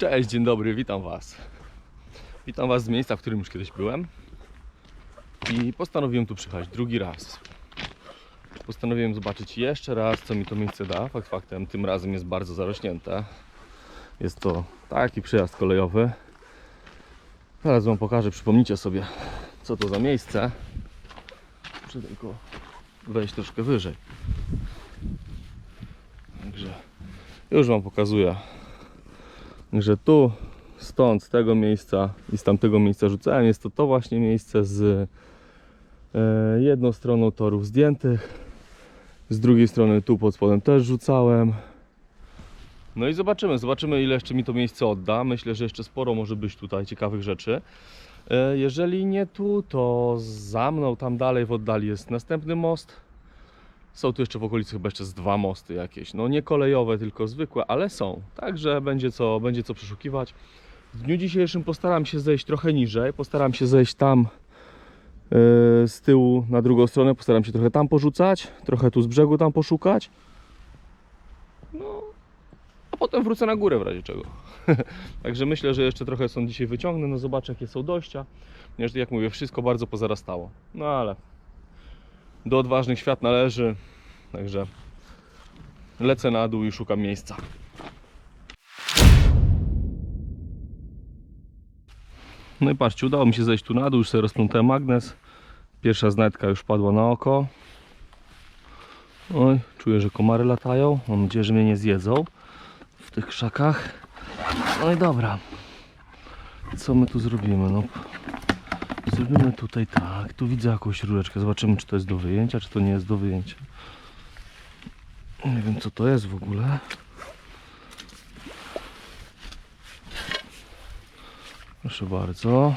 Cześć, dzień dobry, witam Was. Witam Was z miejsca, w którym już kiedyś byłem. I postanowiłem tu przyjechać drugi raz. Postanowiłem zobaczyć jeszcze raz, co mi to miejsce da. Fakt faktem, tym razem jest bardzo zarośnięte. Jest to taki przejazd kolejowy. Zaraz Wam pokażę, przypomnijcie sobie, co to za miejsce. Muszę tylko wejść troszkę wyżej. Także już Wam pokazuję, że tu, stąd, z tego miejsca i z tamtego miejsca rzucałem. Jest to to właśnie miejsce z e, jedną stroną torów zdjętych, z drugiej strony tu pod spodem też rzucałem. No i zobaczymy, zobaczymy ile jeszcze mi to miejsce odda. Myślę, że jeszcze sporo może być tutaj ciekawych rzeczy. E, Jeżeli nie tu, to za mną, tam dalej w oddali jest następny most. Są tu jeszcze w okolicy chyba jeszcze z dwa mosty jakieś. No nie kolejowe, tylko zwykłe, ale są. Także będzie co, będzie co przeszukiwać. W dniu dzisiejszym postaram się zejść trochę niżej. Postaram się zejść tam yy, z tyłu na drugą stronę. Postaram się trochę tam porzucać. Trochę tu z brzegu tam poszukać. No, a potem wrócę na górę w razie czego. Także myślę, że jeszcze trochę są dzisiaj wyciągnę. No zobaczę jakie są dojścia. Jak mówię, wszystko bardzo pozarastało. No ale do odważnych świat należy. Także lecę na dół i szukam miejsca. No i patrzcie, udało mi się zejść tu na dół, już sobie rozplątałem magnes. Pierwsza znajdka już padła na oko. Oj, czuję, że komary latają. Mam nadzieję, że mnie nie zjedzą w tych krzakach. No i dobra. Co my tu zrobimy? No, Zrobimy tutaj tak, tu widzę jakąś rureczkę, zobaczymy czy to jest do wyjęcia, czy to nie jest do wyjęcia. Nie wiem co to jest w ogóle. Proszę bardzo.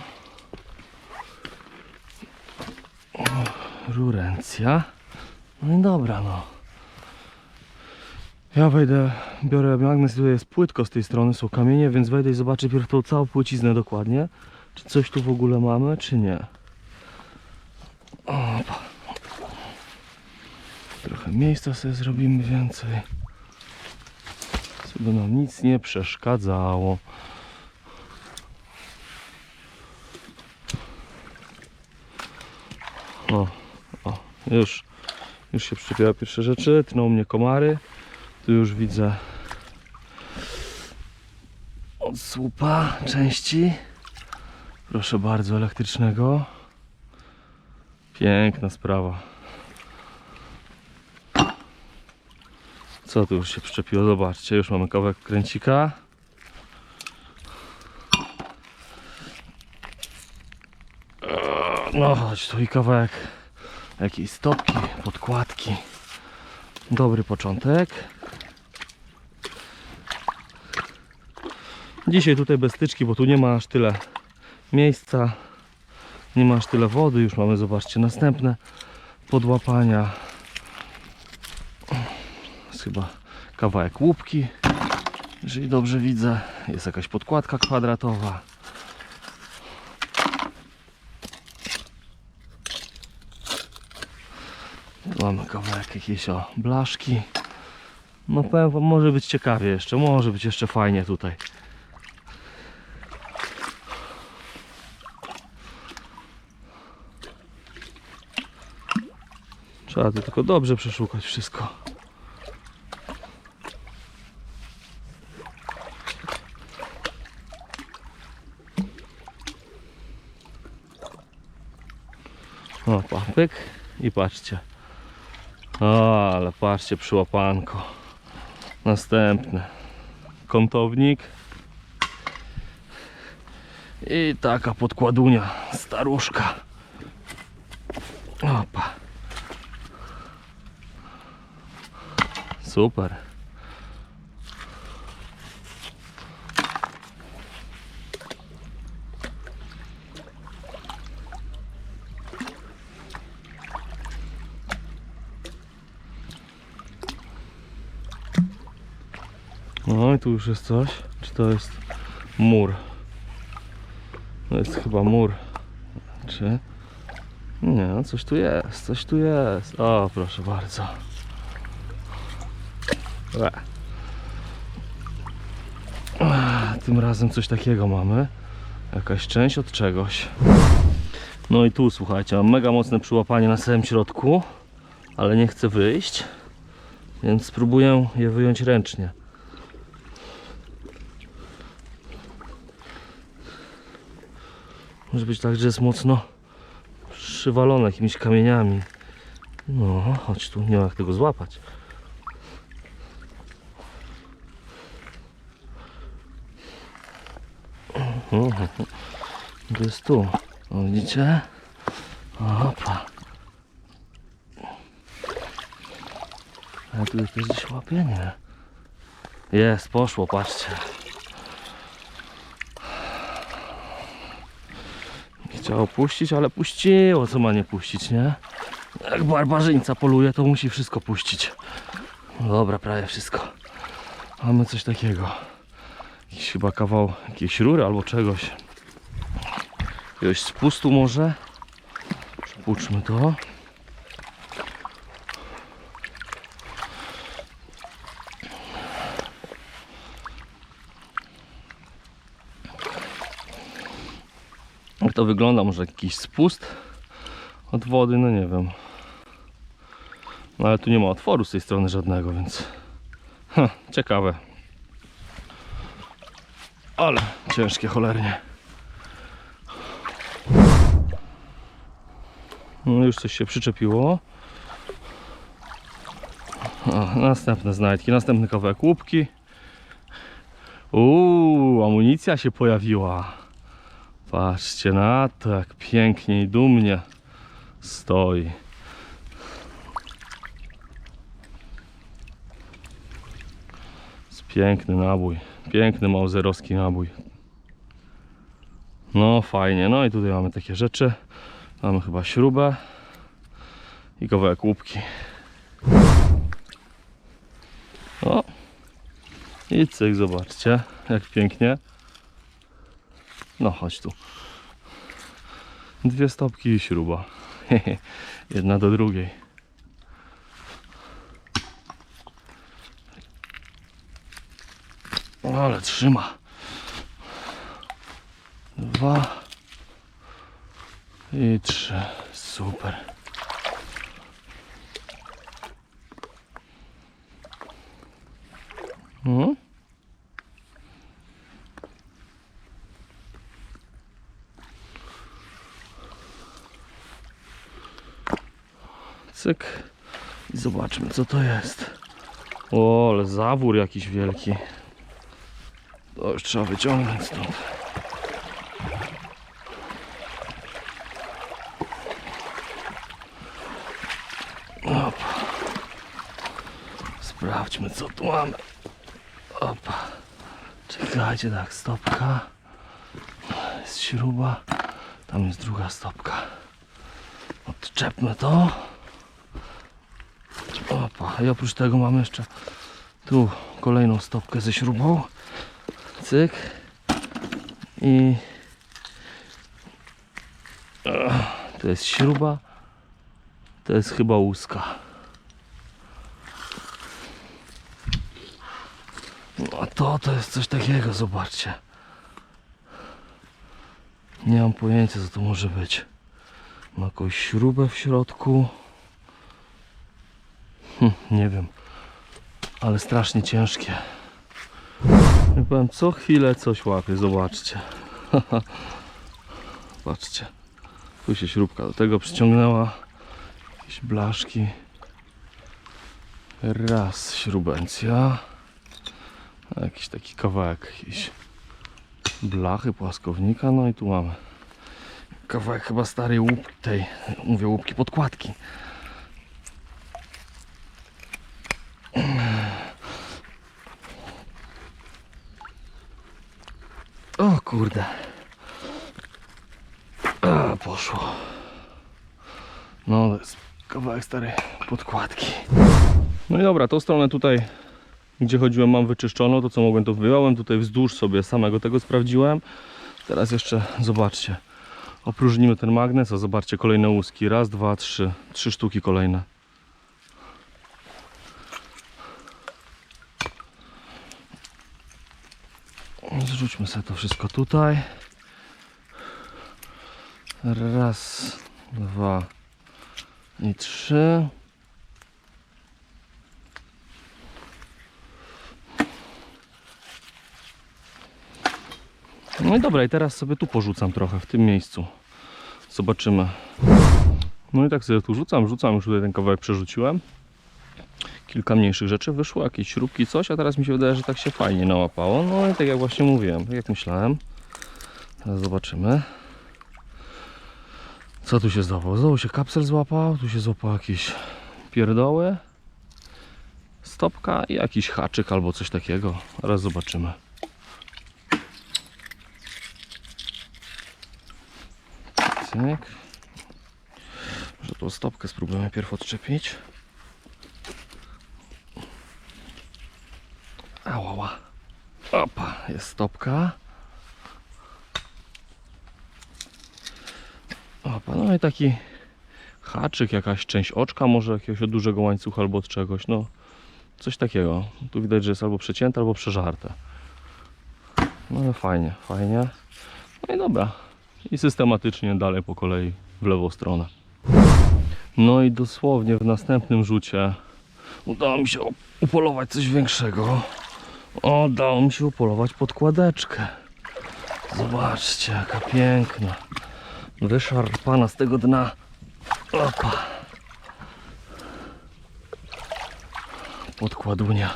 Rurencja. No i dobra no. Ja wejdę, biorę magnes, tutaj jest płytko z tej strony, są kamienie, więc wejdę i zobaczę pierw tą całą płyciznę dokładnie. Czy coś tu w ogóle mamy, czy nie? Opa. Trochę miejsca sobie zrobimy więcej. Żeby nam nic nie przeszkadzało. O, o, już, już się przyczepiały pierwsze rzeczy. Tną mnie komary. Tu już widzę od słupa części. Proszę bardzo, elektrycznego. Piękna sprawa. Co tu już się przyczepiło? Zobaczcie, już mamy kawałek kręcika. No chodź, tu i kawałek jakiejś stopki, podkładki. Dobry początek. Dzisiaj tutaj bez styczki, bo tu nie ma aż tyle miejsca. Nie ma aż tyle wody. Już mamy, zobaczcie, następne podłapania. Jest chyba kawałek łupki, jeżeli dobrze widzę. Jest jakaś podkładka kwadratowa. Tu mamy kawałek jakiejś o blaszki. No powiem wam, może być ciekawie jeszcze, może być jeszcze fajnie tutaj. Trzeba tu tylko dobrze przeszukać wszystko. O, papyk i patrzcie. O, ale patrzcie, przyłapanko. Następny. Kątownik. I taka podkładunia, staruszka. Opa. Super. No i tu już jest coś. Czy to jest mur? To jest chyba mur. Czy? Nie, coś tu jest, coś tu jest. O, proszę bardzo. Łe. tym razem coś takiego mamy. Jakaś część od czegoś. No i tu słuchajcie, mam mega mocne przyłapanie na samym środku, ale nie chcę wyjść, więc spróbuję je wyjąć ręcznie. Może być tak, że jest mocno przywalone jakimiś kamieniami. No, chodź tu, nie ma jak tego złapać. To jest tu. Widzicie? Opa. A tu jest gdzieś łapienie. Jest, poszło, patrzcie. Chciało puścić, ale puściło, co ma nie puścić, nie? Jak barbarzyńca poluje, to musi wszystko puścić. Dobra, prawie wszystko. Mamy coś takiego. Jakiś chyba kawał jakiejś rury albo czegoś. Jakiegoś spustu może. Przypuczmy to. Jak to wygląda? Może jakiś spust od wody? No nie wiem. No ale tu nie ma otworu z tej strony żadnego, więc ha, ciekawe. Ale ciężkie cholernie. No już coś się przyczepiło. O, następne znajdki, następny kawałek łupki. Uuu, amunicja się pojawiła. Patrzcie na to, jak pięknie i dumnie stoi. Jest piękny nabój. Piękny małzerowski nabój. No fajnie. No i tutaj mamy takie rzeczy. Mamy chyba śrubę i kawałek łupki. O! I cyk, zobaczcie, jak pięknie. No, chodź tu. Dwie stopki i śruba. Jedna do drugiej. Ale trzyma. Dwa i trzy. Super. Mhm. Cyk. I zobaczmy co to jest. O, ale zawór jakiś wielki. To już trzeba wyciągnąć stąd. Opa. Sprawdźmy co tu mamy. Opa. Czekajcie, tak, stopka. Jest śruba. Tam jest druga stopka. Odczepmy to. Opa. I oprócz tego mamy jeszcze tu kolejną stopkę ze śrubą. Cyk. I to jest śruba. To jest chyba łuska. No a to to jest coś takiego, zobaczcie. Nie mam pojęcia co to może być. Ma jakąś śrubę w środku. Hm, nie wiem. Ale strasznie ciężkie. Ja powiem, co chwilę coś łapie, zobaczcie. Patrzcie. Tu się śrubka do tego przyciągnęła. Jakieś blaszki. Raz śrubencja. Jakiś taki kawałek jakiejś blachy, płaskownika. No i tu mamy kawałek chyba starej łupki tej, mówię łupki podkładki. O kurde. A, poszło. No, to jest kawałek starej podkładki. No i dobra, tą stronę tutaj, gdzie chodziłem, mam wyczyszczoną. To co mogłem, to wyjąłem. Tutaj wzdłuż sobie samego tego sprawdziłem. Teraz jeszcze zobaczcie. Opróżnimy ten magnes, a zobaczcie kolejne łuski. Raz, dwa, trzy. Trzy sztuki kolejne. Zrzućmy sobie to wszystko tutaj. Raz, dwa i trzy. No i dobra, i teraz sobie tu porzucam trochę, w tym miejscu. Zobaczymy. No i tak sobie tu rzucam, rzucam, już tutaj ten kawałek przerzuciłem. Kilka mniejszych rzeczy wyszło, jakieś śrubki, coś, a teraz mi się wydaje, że tak się fajnie nałapało. No i tak jak właśnie mówiłem, tak jak myślałem. Teraz zobaczymy. Co tu się złapał? Znowu się kapsel złapał, tu się złapał jakieś pierdoły, stopka i jakiś haczyk albo coś takiego. Teraz zobaczymy. Cyk. Może tą stopkę spróbujemy pierw odczepić. Ała. Opa, jest stopka. Opa, no i taki haczyk, jakaś część oczka, może jakiegoś od dużego łańcucha albo od czegoś, no coś takiego. Tu widać, że jest albo przecięte, albo przeżarte. No ale fajnie, fajnie. No i dobra. I systematycznie dalej po kolei w lewą stronę. No i dosłownie w następnym rzucie udało mi się upolować coś większego. Udało mi się upolować podkładeczkę. Zobaczcie, jaka piękna. Wyszarpana z tego dna. Opa. Podkładunia.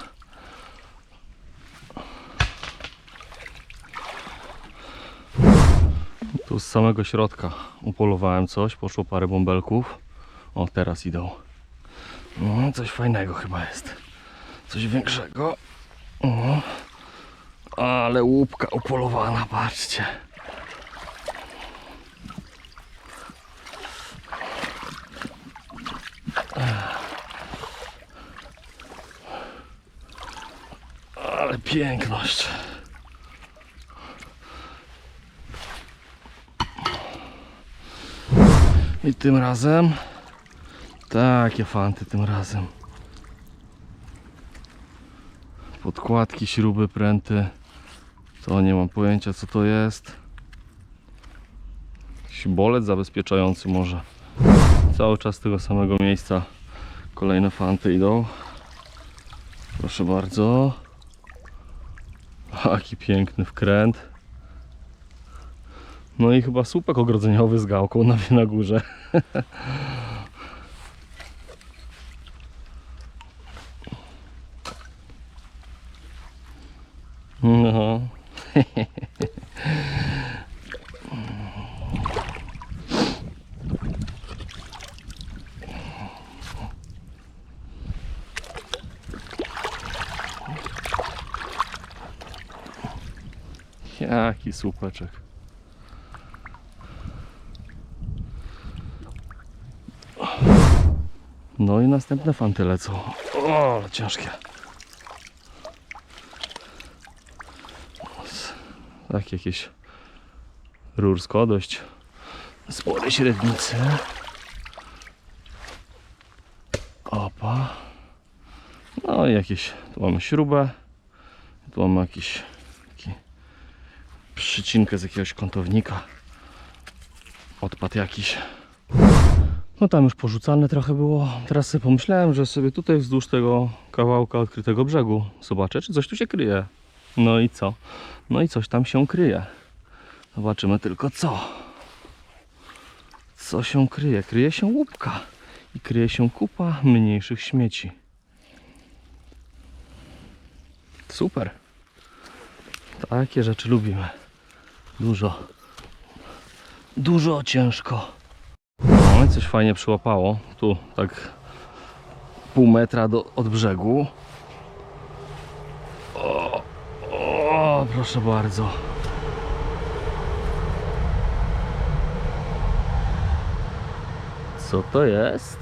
Tu z samego środka upolowałem coś, poszło parę bąbelków. O, teraz idą. No, coś fajnego chyba jest. Coś większego. O, ale łupka upolowana, patrzcie. Ale piękność. I tym razem takie fanty tym razem. Podkładki, śruby, pręty. To nie mam pojęcia co to jest. Jakiś zabezpieczający może. Cały czas z tego samego miejsca kolejne fanty idą. Proszę bardzo. Jaki piękny wkręt. No i chyba słupek ogrodzeniowy z gałką na, na górze. No. Jaki słupeczek. No i następne fanty lecą. O, ciężkie. Tak, jakieś rursko, dość spore średnice. Opa. No i jakieś, tu mamy śrubę, tu mamy jakiś taki przycinkę z jakiegoś kątownika. Odpadł jakiś. No tam już porzucane trochę było. Teraz sobie pomyślałem, że sobie tutaj wzdłuż tego kawałka odkrytego brzegu zobaczę, czy coś tu się kryje. No i co? No i coś tam się kryje. Zobaczymy tylko co. Co się kryje? Kryje się łupka i kryje się kupa mniejszych śmieci. Super. Takie rzeczy lubimy. Dużo. Dużo ciężko. No i coś fajnie przyłapało. Tu tak pół metra do, od brzegu. O, o, proszę bardzo. Co to jest?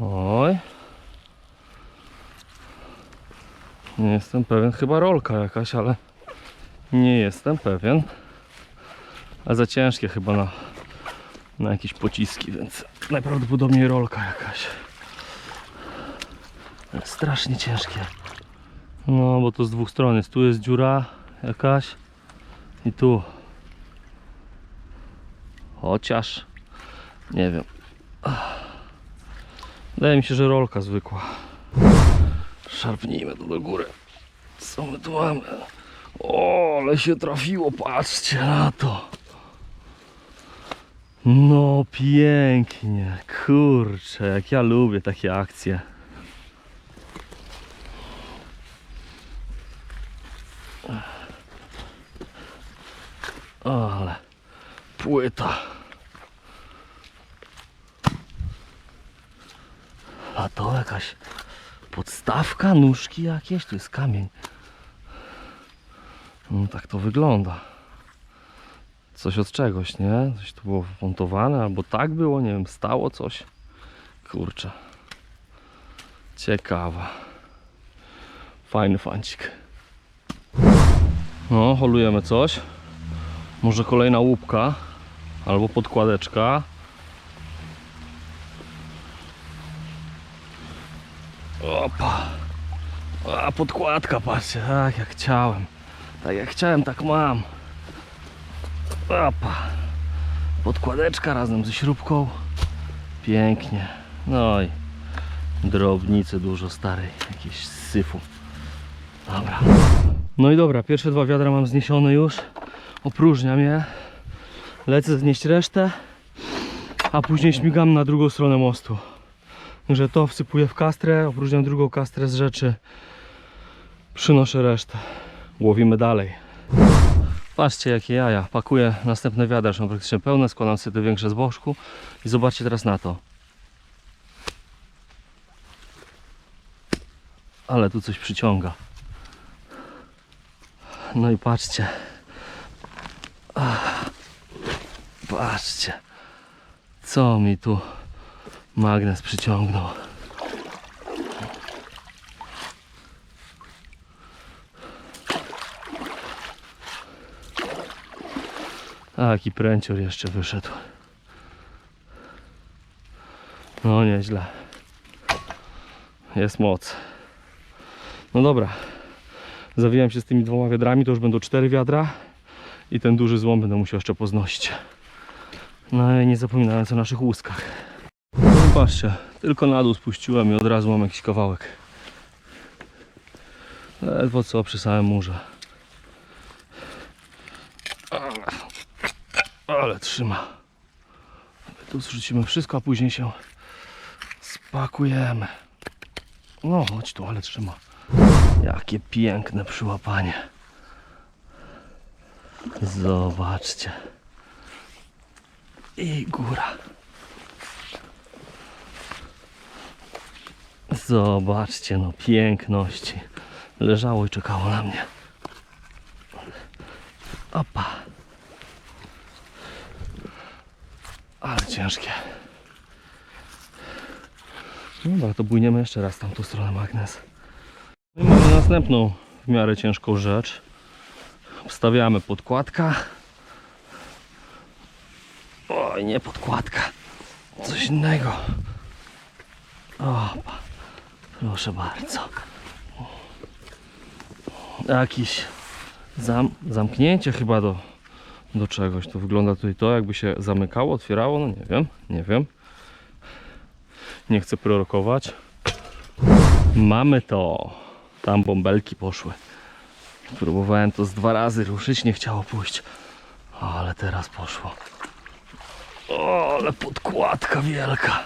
Oj. Nie jestem pewien, chyba rolka jakaś, ale Nie jestem pewien. A za ciężkie chyba na, na jakieś pociski, więc najprawdopodobniej rolka jakaś. Strasznie ciężkie. No, bo to z dwóch stron jest. Tu jest dziura jakaś i tu. Chociaż nie wiem. Wydaje mi się, że rolka zwykła. Szarpnijmy tu do góry. Co my tu mamy? Ale się trafiło, patrzcie na to. No pięknie, kurczę, jak ja lubię takie akcje. Ale płyta. A to jakaś podstawka, nóżki jakieś, tu jest kamień. No tak to wygląda. Coś od czegoś, nie? Coś tu było wmontowane, albo tak było, nie wiem, stało coś. Kurczę. Ciekawa. Fajny fancik. No, holujemy coś. Może kolejna łupka, albo podkładeczka. Opa. A podkładka, patrzcie, tak jak chciałem. Tak jak chciałem, tak mam. Opa. Podkładeczka razem ze śrubką. Pięknie. No i drobnicy dużo starej, jakieś syfu. Dobra. No i dobra, pierwsze dwa wiadra mam zniesione już. Opróżniam je. Lecę znieść resztę, a później śmigam na drugą stronę mostu. Że to wsypuję w kastrę, opróżniam drugą kastrę z rzeczy. Przynoszę resztę. Łowimy dalej. Patrzcie jakie jaja. Pakuję następne wiadra, są praktycznie pełne, składam sobie te większe z i zobaczcie teraz na to. Ale tu coś przyciąga. No i patrzcie. Ach, Patrzcie. Co mi tu magnes przyciągnął. A jaki pręcior jeszcze wyszedł. No nieźle. Jest moc. No dobra. Zawijam się z tymi dwoma wiadrami, to już będą cztery wiadra. I ten duży złom będę musiał jeszcze poznosić. No i nie zapominając o naszych łuskach. Patrzcie, tylko na dół spuściłem i od razu mam jakiś kawałek. Ledwo co przy samym murze. Ale, ale trzyma. Tu zrzucimy wszystko, a później się spakujemy. No, chodź tu, ale trzyma. Jakie piękne przyłapanie. Zobaczcie. I góra. Zobaczcie, no piękności. Leżało i czekało na mnie. Opa. Ciężkie. Dobra, to bujniemy jeszcze raz tamtą stronę magnes. No i mamy następną w miarę ciężką rzecz. Wstawiamy podkładka. Oj, nie podkładka. Coś innego. Opa. Proszę bardzo. Jakiś zam, zamknięcie chyba do, do czegoś. To wygląda tutaj to, jakby się zamykało, otwierało. No nie wiem, nie wiem. Nie chcę prorokować. Mamy to. Tam bąbelki poszły. Próbowałem to z dwa razy ruszyć, nie chciało pójść. Ale teraz poszło. O, ale podkładka wielka.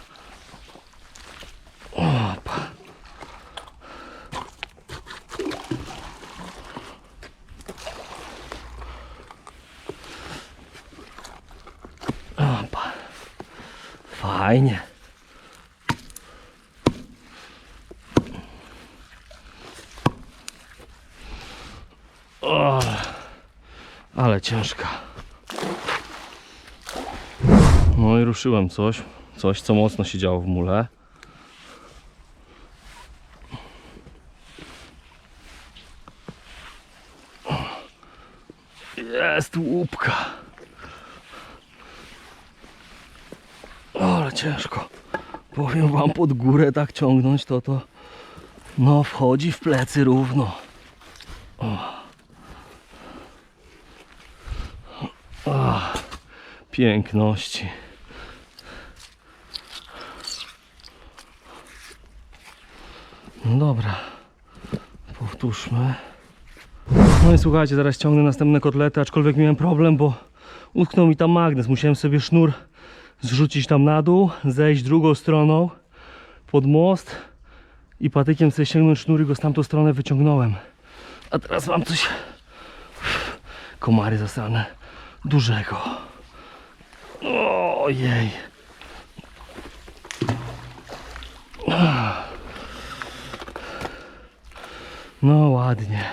Fajnie. O, ale ciężka. No i ruszyłem coś. Coś, co mocno się działo w mule. Jest łupka. Ale ciężko. Powiem wam pod górę tak ciągnąć to to no wchodzi w plecy równo. O. O. Piękności. No dobra. Powtórzmy. No i słuchajcie, zaraz ciągnę następne kotlety, aczkolwiek miałem problem, bo utknął mi tam magnes. Musiałem sobie sznur zrzucić tam na dół, zejść drugą stroną pod most i patykiem sobie sięgnąć sznur i go z tamtą stronę wyciągnąłem. A teraz mam coś... Komary zasrane. Dużego. Ojej. No ładnie.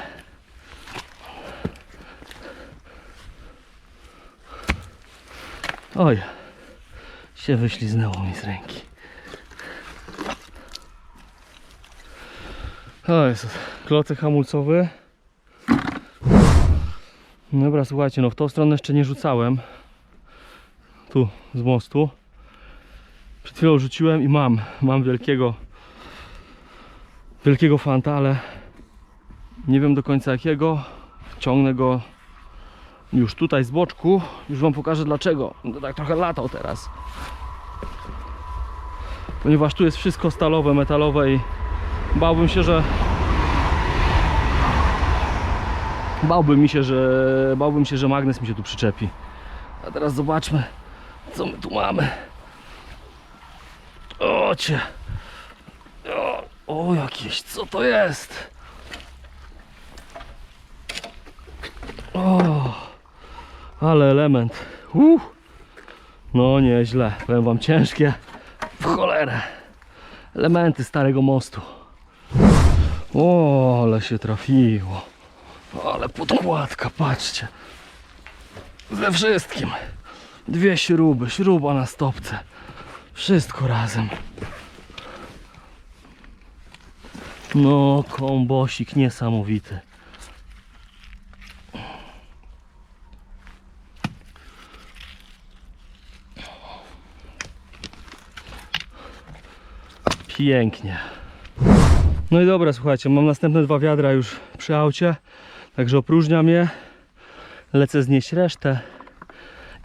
Oj, się wyśliznęło mi z ręki. O jest klocek hamulcowy. Dobra, słuchajcie, no w tą stronę jeszcze nie rzucałem. Tu, z mostu. Przed chwilą rzuciłem i mam, mam wielkiego wielkiego fanta, ale nie wiem do końca jakiego. Ciągnę go już tutaj z boczku. Już wam pokażę dlaczego. No tak trochę latał teraz. Ponieważ tu jest wszystko stalowe, metalowe i bałbym się, że bałbym mi się, że bałbym się, że magnes mi się tu przyczepi. A teraz zobaczmy, co my tu mamy. O cię. O, o jakieś, co to jest? O, ale element. No nieźle, powiem wam ciężkie. W cholerę. Elementy starego mostu. O, ale się trafiło. Ale podkładka, patrzcie. Ze wszystkim. Dwie śruby, śruba na stopce. Wszystko razem. No, kombosik niesamowity. Pięknie. No i dobra, słuchajcie, mam następne dwa wiadra już przy aucie, także opróżniam je, lecę znieść resztę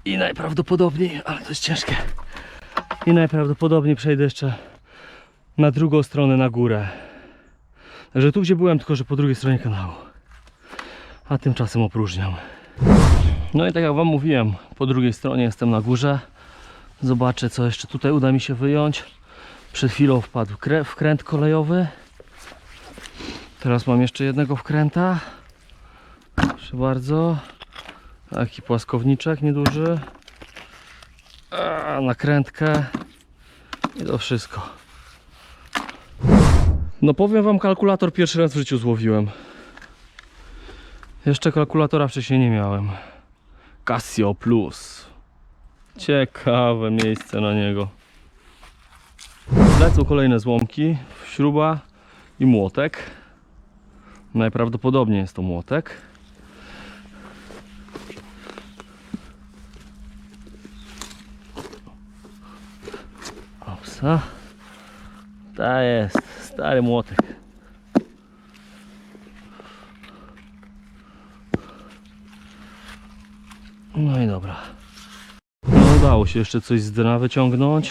i najprawdopodobniej, ale to jest ciężkie, i najprawdopodobniej przejdę jeszcze na drugą stronę, na górę. Także tu, gdzie byłem, tylko że po drugiej stronie kanału. A tymczasem opróżniam. No i tak jak Wam mówiłem, po drugiej stronie jestem na górze. Zobaczę, co jeszcze tutaj uda mi się wyjąć. Przed chwilą wpadł wkręt kolejowy. Teraz mam jeszcze jednego wkręta. Proszę bardzo. Taki płaskowniczek nieduży. A, nakrętkę. I to wszystko. No powiem wam, kalkulator pierwszy raz w życiu złowiłem. Jeszcze kalkulatora wcześniej nie miałem. Casio Plus. Ciekawe miejsce na niego. Lecą kolejne złomki, śruba i młotek. Najprawdopodobniej jest to młotek. Opsa. Ta jest, stary młotek. No i dobra. No udało się jeszcze coś z dna wyciągnąć.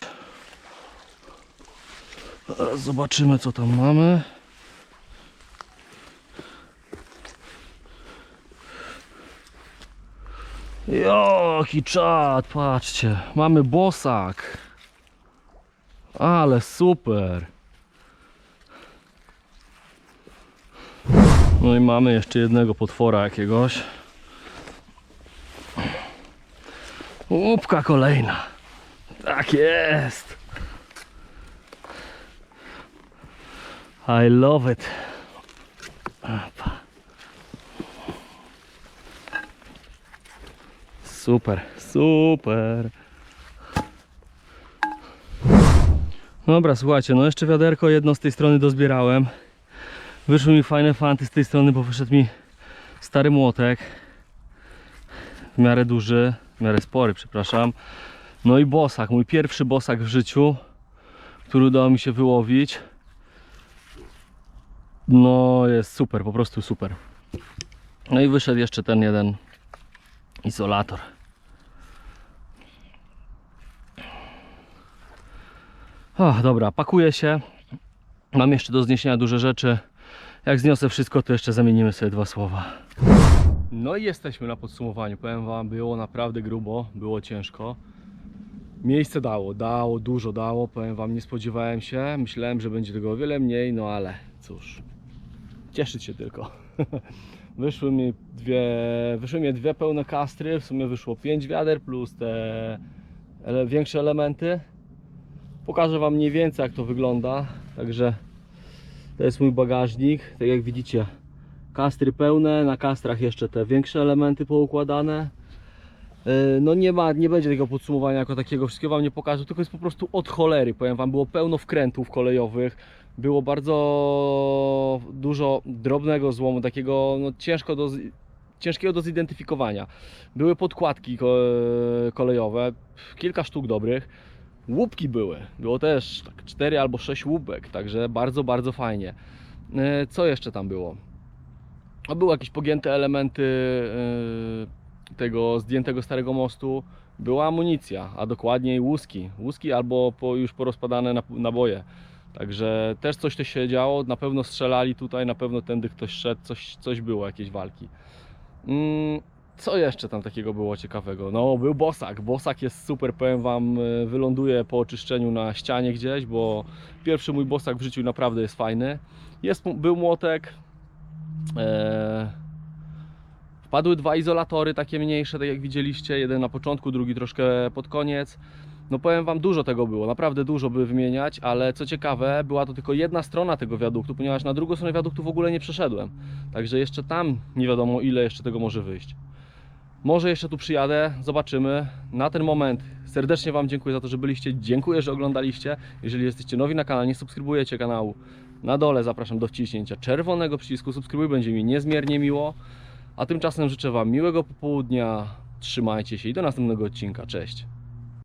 Teraz zobaczymy co tam mamy. Jaki czad, patrzcie. Mamy bosak. Ale super. No i mamy jeszcze jednego potwora jakiegoś. Łupka kolejna. Tak jest. I love it. Super, super. Dobra, słuchajcie, no jeszcze wiaderko jedno z tej strony dozbierałem. Wyszły mi fajne fanty z tej strony, bo wyszedł mi stary młotek. w miarę duży, w miarę spory, przepraszam. No i bosak, mój pierwszy bosak w życiu, który udało mi się wyłowić. No jest super, po prostu super. No i wyszedł jeszcze ten jeden izolator. O, dobra, pakuję się. Mam jeszcze do zniesienia duże rzeczy. Jak zniosę wszystko, to jeszcze zamienimy sobie dwa słowa. No i jesteśmy na podsumowaniu. Powiem Wam, było naprawdę grubo, było ciężko. Miejsce dało, dało, dużo dało. Powiem Wam, nie spodziewałem się. Myślałem, że będzie tego o wiele mniej, no ale cóż, cieszyć się tylko. Wyszły mi dwie, wyszły mi dwie pełne kastry, w sumie wyszło 5 wiader plus te większe elementy. Pokażę Wam mniej więcej jak to wygląda. Także to jest mój bagażnik. Tak jak widzicie, kastry pełne, na kastrach jeszcze te większe elementy poukładane. Yy, No nie ma, nie będzie tego podsumowania jako takiego, wszystkiego Wam nie pokażę, tylko jest po prostu od cholery, powiem Wam, było pełno wkrętów kolejowych, było bardzo dużo drobnego złomu, takiego no, ciężko do, ciężkiego do zidentyfikowania. Były podkładki ko- kolejowe, kilka sztuk dobrych, łupki były, było też tak 4 albo 6 łupek, także bardzo, bardzo fajnie. Yy, Co jeszcze tam było? A były jakieś pogięte elementy yy, tego zdjętego starego mostu. Była amunicja, a dokładniej łuski. Łuski albo po, już porozpadane naboje. Także też coś to się działo. Na pewno strzelali tutaj, na pewno tędy ktoś szedł, coś, coś było, jakieś walki. Mm, co jeszcze tam takiego było ciekawego? No, był bosak. Bosak jest super, powiem Wam, yy, wyląduje po oczyszczeniu na ścianie gdzieś, bo pierwszy mój bosak w życiu naprawdę jest fajny. Jest, był młotek, Eee, Wpadły dwa izolatory, takie mniejsze, tak jak widzieliście. Jeden na początku, drugi troszkę pod koniec. No powiem Wam, dużo tego było, naprawdę dużo by wymieniać, ale co ciekawe, była to tylko jedna strona tego wiaduktu, ponieważ na drugą stronę wiaduktu w ogóle nie przeszedłem. Także jeszcze tam nie wiadomo ile jeszcze tego może wyjść. Może jeszcze tu przyjadę, zobaczymy. Na ten moment serdecznie Wam dziękuję za to, że byliście. Dziękuję, że oglądaliście. Jeżeli jesteście nowi na kanale, nie subskrybujecie kanału, na dole zapraszam do wciśnięcia czerwonego przycisku subskrybuj, będzie mi niezmiernie miło. A tymczasem życzę Wam miłego popołudnia, trzymajcie się i do następnego odcinka. Cześć!